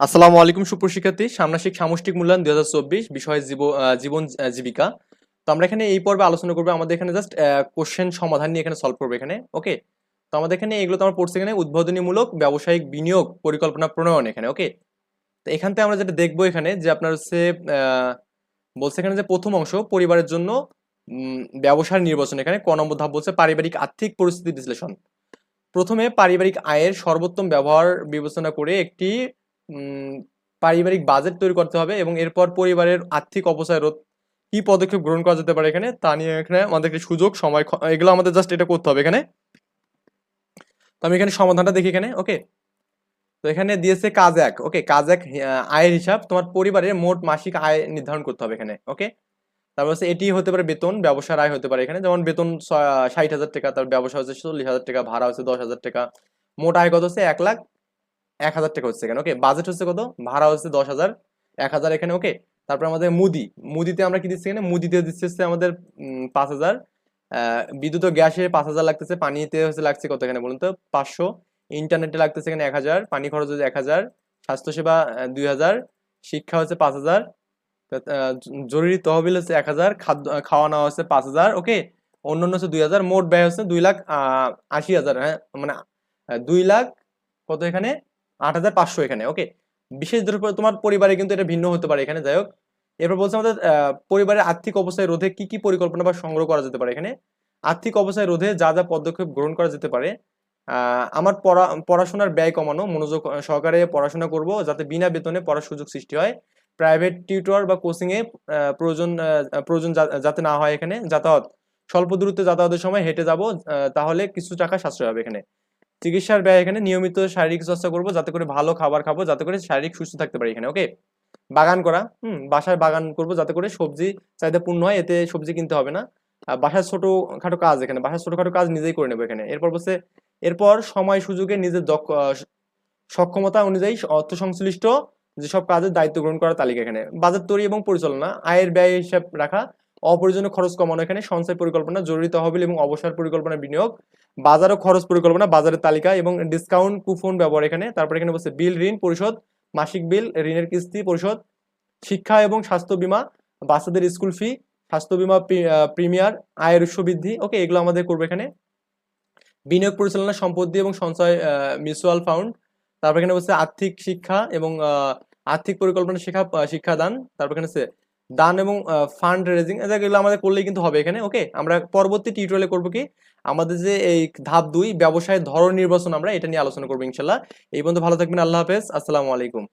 আসসালামু আলাইকুম সুপ্রশিক্ষার্থী সামনাসিক সামষ্টিক মূল্যায়ন দুই হাজার চব্বিশ, বিষয় জীব- জীবন জীবিকা। তো আমরা এখানে এই পর্বে আলোচনা করব, আমাদের এখানে জাস্ট কোশ্চেন সমাধান নিয়ে এখানে সলভ করব এখানে ওকে তো আমাদের এখানে এগুলো তো আমরা পড়ছি এখানে, উদ্বোধনীমূলক ব্যবসায়িক বিনিয়োগ পরিকল্পনা প্রণয়ন এখানে ওকে তো এখান থেকে আমরা যেটা দেখব এখানে, যে আপনার হচ্ছে বলছে এখানে যে প্রথম অংশ, পরিবারের জন্য ব্যবসার নির্বাচন এখানে, ক নম্বর ধাপ বলছে পারিবারিক আর্থিক পরিস্থিতি বিশ্লেষণ। প্রথমে পারিবারিক আয়ের সর্বোত্তম ব্যবহার বিবেচনা করে একটি পারিবারিক বাজেট তৈরি করতে হবে এবং এরপর পরিবারের আর্থিক অবস্থায় রোধ কি পদক্ষেপ গ্রহণ করা যেতে পারে এখানে, তা নিয়ে এখানে আমাদের একটি সুযোগ, সময় এগুলো আমাদের জাস্ট এটা করতে হবে এখানে। তো আমি এখানে সমাধানটা দেখি এখানে ওকে তো এখানে দিয়েছে কাজ এক ওকে কাজ এক আয়ের হিসাব, তোমার পরিবারের মোট মাসিক আয় নির্ধারণ করতে হবে এখানে ওকে তারপর হচ্ছে এটি হতে পারে বেতন, ব্যবসার আয় হতে পারে এখানে, যেমন বেতন ষাট হাজার টাকা, তার ব্যবসা হচ্ছে চল্লিশ হাজার টাকা, ভাড়া হচ্ছে দশ হাজার টাকা, মোট আয় কত হচ্ছে এক লাখ এক হাজার টাকা হচ্ছে এখানে, ওকে? বাজেট হচ্ছে কত? ভাড়া হচ্ছে দশ হাজার, এক হাজার এখানে, ওকে? তারপর আমাদের মুদি, মুদিতে আমরা কি দিচ্ছি এখানে? মুদিতে দিচ্ছে হচ্ছে আমাদের পাঁচ হাজার বিদ্যুৎ ও গ্যাসে পাঁচ হাজার লাগতেছে, পানিতে হচ্ছে লাগছে কত এখানে বলুন তো? পাঁচশো, ইন্টারনেটে লাগতেছে এখানে এক হাজার, পানি খরচ হচ্ছে এক হাজার, স্বাস্থ্যসেবা দুই হাজার, শিক্ষা হচ্ছে পাঁচ হাজার জরুরি তহবিল হচ্ছে এক হাজার, খাদ্য খাওয়া নাওয়া হচ্ছে পাঁচ হাজার, ওকে? অন্যান্য হচ্ছে দুই হাজার, মোট ব্যয় হচ্ছে দুই লাখ আশি হাজার হ্যাঁ? মানে দুই লাখ কত এখানে? আট হাজার পাঁচশো এখানে ওকে বিশেষ তোমার পরিবারে কিন্তু এটা ভিন্ন হতে পারে এখানে যাই হোক। এরপর বলছে আমাদের পরিবারের আর্থিক অবস্থায় রোধে কি কি পরিকল্পনা বা সংগ্রহ করা যেতে পারে এখানে? আর্থিক অবস্থায় রোধে যা যা পদক্ষেপ গ্রহণ করা যেতে পারে আমার পড়া পড়াশোনার ব্যয় কমানো মনোযোগ সহকারে পড়াশোনা করব যাতে বিনা বেতনে পড়ার সুযোগ সৃষ্টি হয়। প্রাইভেট টিউটর বা কোচিং এ আহ, প্রয়োজন প্রয়োজন যাতে না হয় এখানে যাতায়াত। স্বল্প দূরত্বে যাতায়াতের সময় হেঁটে যাব তাহলে কিছু টাকা সাশ্রয় হবে এখানে। চিকিৎসার ব্যয় এখানে নিয়মিত শারীরিক চর্চা করব, যাতে করে ভালো খাবার খাব, যাতে করে শারীরিক সুস্থ থাকতে পারি এখানে, ওকে? বাগান করা, হুম বাসায় বাগান করব, যাতে করে সবজি চাহিদা পূর্ণ হয়, এতে সবজি কিনতে হবে না। বাসার ছোট খাটো কাজ এখানে, বাসার ছোটখাটো কাজ নিজেই করে নেব এখানে। এরপর বলছে, এরপর সময় সুযোগে নিজের দক্ষ সক্ষমতা অনুযায়ী অর্থ সংশ্লিষ্ট যেসব কাজের দায়িত্ব গ্রহণ করার তালিকা এখানে। বাজার তৈরি এবং পরিচালনা, আয়ের ব্যয় হিসাব রাখা অপ্রয়োজনীয় খরচ কমানো। এখানে সঞ্চয় পরিকল্পনা, জরুরি তহবিল এবং অবসর পরিকল্পনা বিনিয়োগ, বাজার ও খরচ পরিকল্পনা, বাজারের তালিকা এবং ডিসকাউন্ট কুপন ব্যবহার এখানে। তারপর এখানে বলছে বিল ঋণ পরিশোধ, মাসিক বিল ঋণের কিস্তি পরিশোধ, শিক্ষা এবং স্বাস্থ্য বীমা, বাচ্চাদের স্কুল ফি স্বাস্থ্য বীমা প্রিমিয়ার আয়ের উৎস বৃদ্ধি। ওকে এগুলো আমাদের করবে এখানে। বিনিয়োগ পরিচালনা সম্পত্তি এবং সঞ্চয় মিউচুয়াল ফান্ড তারপর এখানে বলছে আর্থিক শিক্ষা এবং আর্থিক পরিকল্পনা শিক্ষা শিক্ষাদান। তারপর এখানে দান এবং ফান্ড রেজিং এগুলো আমাদের করলেই কিন্তু হবে এখানে ওকে আমরা পরবর্তী টিউটোরিয়ালে করব কি? আমাদের যে এই ধাপ দুই ব্যবসায়ের ধরন নির্বাচন আমরা এটা নিয়ে আলোচনা করব ইনশাল্লাহ। এই পর্যন্ত ভালো থাকবেন, আল্লাহ হাফেজ, আসসালামু আলাইকুম।